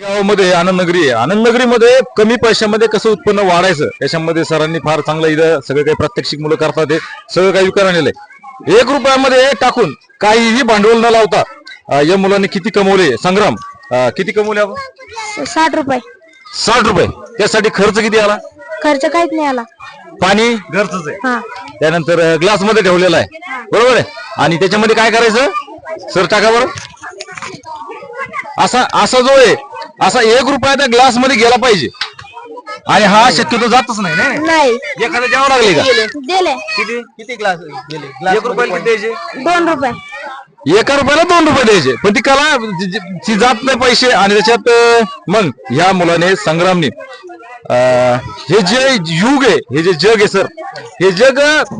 गावामध्ये आनंदनगरी आहे. आनंदनगरीमध्ये कमी पैशामध्ये कसं उत्पन्न वाढायचं याच्यामध्ये सरांनी फार चांगलं इथं सगळं काही प्रात्यक्षिक मुलं करतात हे सगळं काही विकायला आणलेलं आहे. एक रुपयामध्ये टाकून काहीही भांडवल न लावता अं, या मुलांनी किती कमवले संग्राम अं, किती कमवले आपण? साठ रुपये. साठ रुपये. त्यासाठी खर्च किती आला? खर्च काहीच नाही आला. पाणी? घरच आहे. हा. त्यानंतर ग्लासमध्ये ठेवलेला आहे. बरोबर आहे? आणि त्याच्यामध्ये काय करायचं? सर टाका बरं. असा असा जो आहे असा एक रुपया त्या ग्लासमध्ये गेला पाहिजे. आणि हा शक्यतो जातच नाही नाही नाही. एखाद्या द्यावं लागले का? दिले किती? किती ग्लास गेले. एक रुपयाला किती द्यायचे? दोन रुपये. एका रुपयाला दोन रुपये द्यायचे. पण ती कला जी- जी- ती जात नाही पैसे. आणि त्याच्यात अं, मग ह्या मुलाने संग्रामने अं, हे जे युग आहे हे जे जग आहे सर हे जग अं,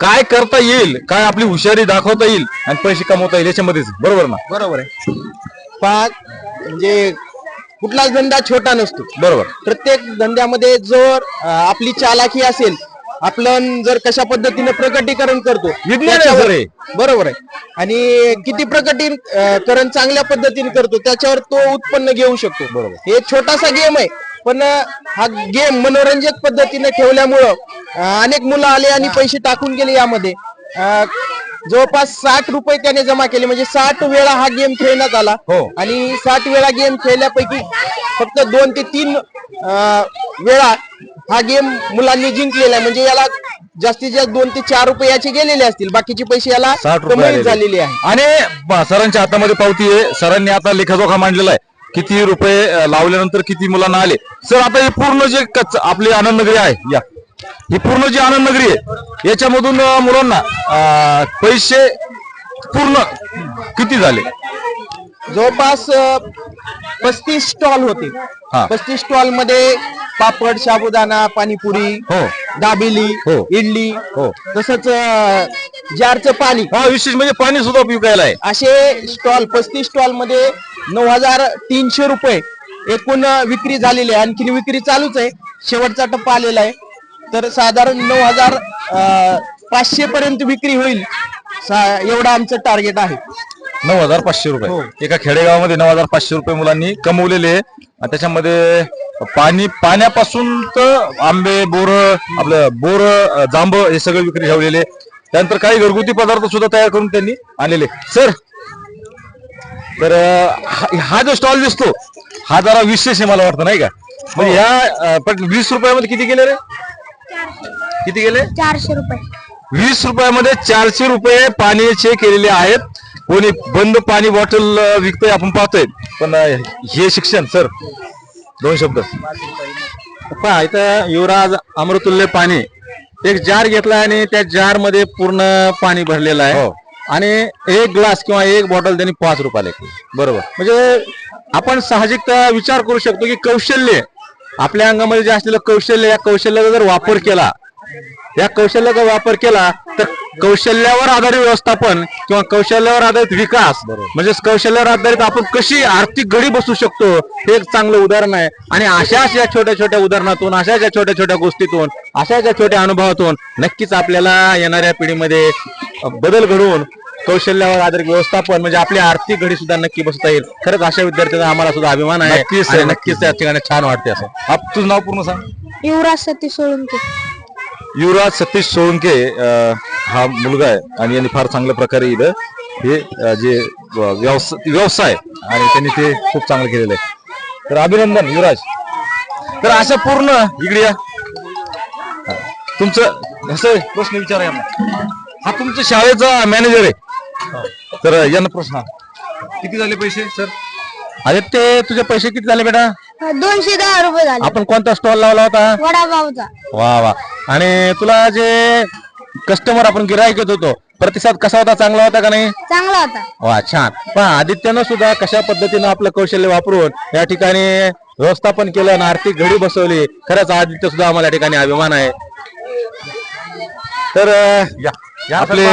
काय करता येईल काय आपली हुशारी दाखवता येईल आणि पैसे कमवता येईल याच्यामध्येच. बरोबर ना? बरोबर आहे. पहा म्हणजे कुठलाच धंदा छोटा नसतो. बरोबर. प्रत्येक धंद्यामध्ये जो अं, आपली चालाकी असेल आपलं जर कशा पद्धतीने प्रकटीकरण करतो विज्ञान आहे त्याच्यावर- सर हे. बरोबर आहे. आणि किती प्रकटीन अं, करण चांगल्या पद्धतीने करतो त्याच्यावर तो उत्पन्न घेऊ शकतो. बरोबर. हे छोटासा गेम आहे पण अं, हा गेम मनोरंजक पद्धतीने ठेवल्यामुळं अं, अनेक मुलं आले आणि पैसे टाकून गेले यामध्ये. अं, जवळपास साठ रुपये त्याने जमा केले. म्हणजे साठ वेळा हा गेम खेळण्यात आला. हो. आणि साठ वेळा गेम खेळल्यापैकी फक्त दोन ते तीन अं, वेळा हा गेम मुलांनी जिंकलेला आहे. म्हणजे याला जास्तीत जास्त दोन ते चार रुपये याचे गेलेले असतील. बाकीचे पैसे याला साठ रुपये कमाई आलेले. झालेले आहे. आणि ब- सरांच्या हातामध्ये पावती आहे. सरांनी आता लेखाजोखा मांडलेला आहे. किती रुपये अं, लावल्यानंतर किती मुलांना आले. सर आता हे पूर्ण जे कच्च आपली आनंदनगरी आहे. या. ही पूर्ण जी आनंदनगरी आहे याच्यामधून मुलांना पैसे पूर्ण किती झाले? जवळपास पस्तीस स्टॉल होते. पस्तीस स्टॉलमध्ये पापड साबुदाणा पाणीपुरी हो. दाबेली हो. इडली हो. तसंच जारचं पाणी. हा विशेष म्हणजे पाणी सुद्धा विकायला आहे. असे स्टॉल पस्तीस स्टॉलमध्ये नऊ हजार तीनशे रुपये एकूण विक्री झालेली आहे. आणखी विक्री चालूच आहे. शेवटचा टप्पा आलेला आहे. तर साधारण नऊ हजार पाचशे पर्यंत विक्री होईल. एवढं आमचं टार्गेट आहे. नऊ हजार पाचशे हो. रुपये एका खेडेगावामध्ये नऊ हजार पाचशे रुपये मुलांनी कमवलेले आहे. त्याच्यामध्ये पाणी पाण्यापासून तर आंबे बोर आपलं बोर जांब हे सगळे विक्री ठेवलेले त्यानंतर काही घरगुती पदार्थ सुद्धा तयार करून त्यांनी आणलेले सर तर हा- हा जो स्टॉल दिसतो हा जरा विशेष आहे मला वाटतं नाही का? म्हणजे ह्या अं, पण वीस रुपयामध्ये किती गेले रे? किती गेले? चारशे रुपये. वीस रुपयामध्ये चारशे रुपये पाण्याचे केलेले आहेत. कोणी बंद पाणी बॉटल विकतोय आपण पाहतोय. पण हे शिक्षण सर दोन शब्द. पहा इथं युवराज अमृतुल्य पाणी. एक जार घेतला आणि त्या जारमध्ये पूर्ण पाणी भरलेलं आहे. हो. आणि एक ग्लास किंवा एक बॉटल त्यांनी पाच रुपयाला. बरोबर. म्हणजे आपण साहजिक विचार करू शकतो की कौशल्य आपल्या अंगामध्ये जे असलेलं कौशल्य या कौशल्याचा जर वापर केला या कौशल्याचा वापर केला तर कौशल्यावर आधारित व्यवस्थापन किंवा कौशल्यावर आधारित विकास म्हणजे कौशल्यावर आधारित आपण कशी आर्थिक घडी बसू शकतो हे एक चांगलं उदाहरण आहे. आणि अशाच या छोट्या छोट्या उदाहरणातून अशाच या छोट्या छोट्या गोष्टीतून अशाच या छोट्या अनुभवातून नक्कीच आपल्याला येणाऱ्या पिढीमध्ये बदल घडवून कौशल्यावर आधारित व्यवस्थापन म्हणजे आपली आर्थिक घडी सुद्धा नक्की बसता येईल. खरंच अशा विद्यार्थ्यांचा आम्हाला सुद्धा अभिमान आहे नक्कीच, आणि नक्कीच. त्या ठिकाणी छान वाटते असं. आप तुझं नाव पूर्ण सांग. युवराज सतीश सोळुंके. युवराज सतीश सोळंके अं, हा मुलगा आहे आणि यांनी फार चांगल्या प्रकारे इथं हे अं, जे व्यवसाय व्यवसाय आणि त्यांनी ते खूप चांगलं केलेलं आहे. तर अभिनंदन युवराज. तर अशा पूर्ण इकडे या. हा. तुमचं असं प्रश्न विचारा यांना हा तुमच्या शाळेचा मॅनेजर आहे. तर यांना प्रश्न. किती झाले पैसे सर? आदित्य तुझे पैसे किती झाले बेटा? दोनशे दहा रुपये झाले. आपण कोणता स्टॉल लावला होता? वडापावचा. वा वा. आणि तुला जे कस्टमर आपण गिराईक येत होतो प्रतिसाद कसा होता? चांगला होता का नाही? चांगला होता. वा छान. पण आदित्यनं सुद्धा कशा पद्धतीनं आपलं कौशल्य वापरून या ठिकाणी व्यवस्थापन केलं आणि आर्थिक घडी बसवली. खरंच आदित्य सुद्धा आम्हाला या ठिकाणी अभिमान आहे. तर या. आपले